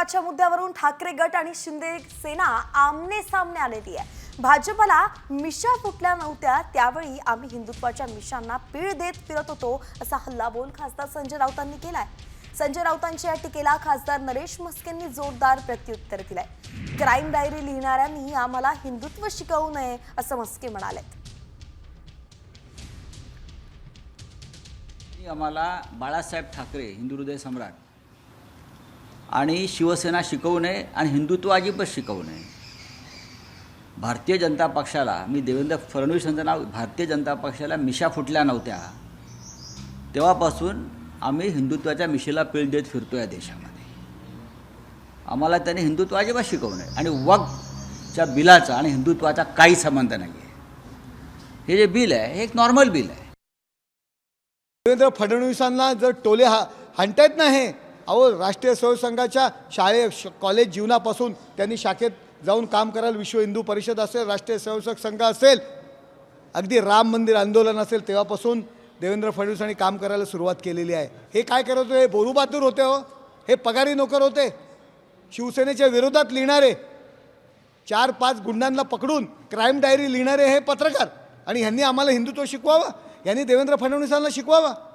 हिंदुत्वाच्या मुद्द्यावरून ठाकरे गट आणि शिंदे सेना आमने सामने आलेली आहे. भाजपला मिशा फुटल्या नव्हत्या त्यावेळी आम्ही हिंदुत्वाच्या मिशांना पीळ देत फिरत होतो असा हल्लाबोल खासदार संजय राऊतांनी केलाय. संजय राऊतांच्या या टीकेला खासदार नरेश मस्केंनी जोरदार प्रत्युत्तर दिलंय. क्राईम डायरी लिहिणाऱ्यांनी आम्हाला हिंदुत्व शिकवू नये असं मस्के म्हणाले आम्हाला बाळासाहेब ठाकरे हिंदू हृदय सम्राट आणि शिवसेना शिकवू नये आणि हिंदुत्व अजिबात शिकवू नये. भारतीय जनता पक्षाला मी देवेंद्र फडणवीस यांचं नाव भारतीय जनता पक्षाला मिशा फुटल्या नव्हत्या. तेव्हापासून आम्ही हिंदुत्वाच्या मिशेला पीळ देत फिरतो या देशामध्ये. आम्हाला त्यांनी हिंदुत्व अजिबात शिकवू नये. आणि वक्तच्या बिलाचा आणि हिंदुत्वाचा काही संबंध नाही आहे हे जे बिल आहे हे एक नॉर्मल बिल आहे. देवेंद्र फडणवीसांना जर टोले हा हाणतायत ना हे अहो राष्ट्रीय स्वयंसंघाच्या शाळे श- कॉलेज जीवनापासून त्यांनी शाखेत जाऊन काम करायला विश्व हिंदू परिषद असेल राष्ट्रीय स्वयंसेवक संघ असेल अगदी राम मंदिर आंदोलन असेल तेव्हापासून देवेंद्र फडणवीसांनी काम करायला सुरुवात केलेली आहे. हे काय करत होते? हे बोरू होते हो. हे पगारी नोकर होते. शिवसेनेच्या विरोधात लिहिणारे चार पाच गुंडांना पकडून क्राईम डायरी लिहिणारे हे पत्रकार आणि ह्यांनी आम्हाला हिंदुत्व शिकवावं यांनी देवेंद्र फडणवीसांना शिकवावं.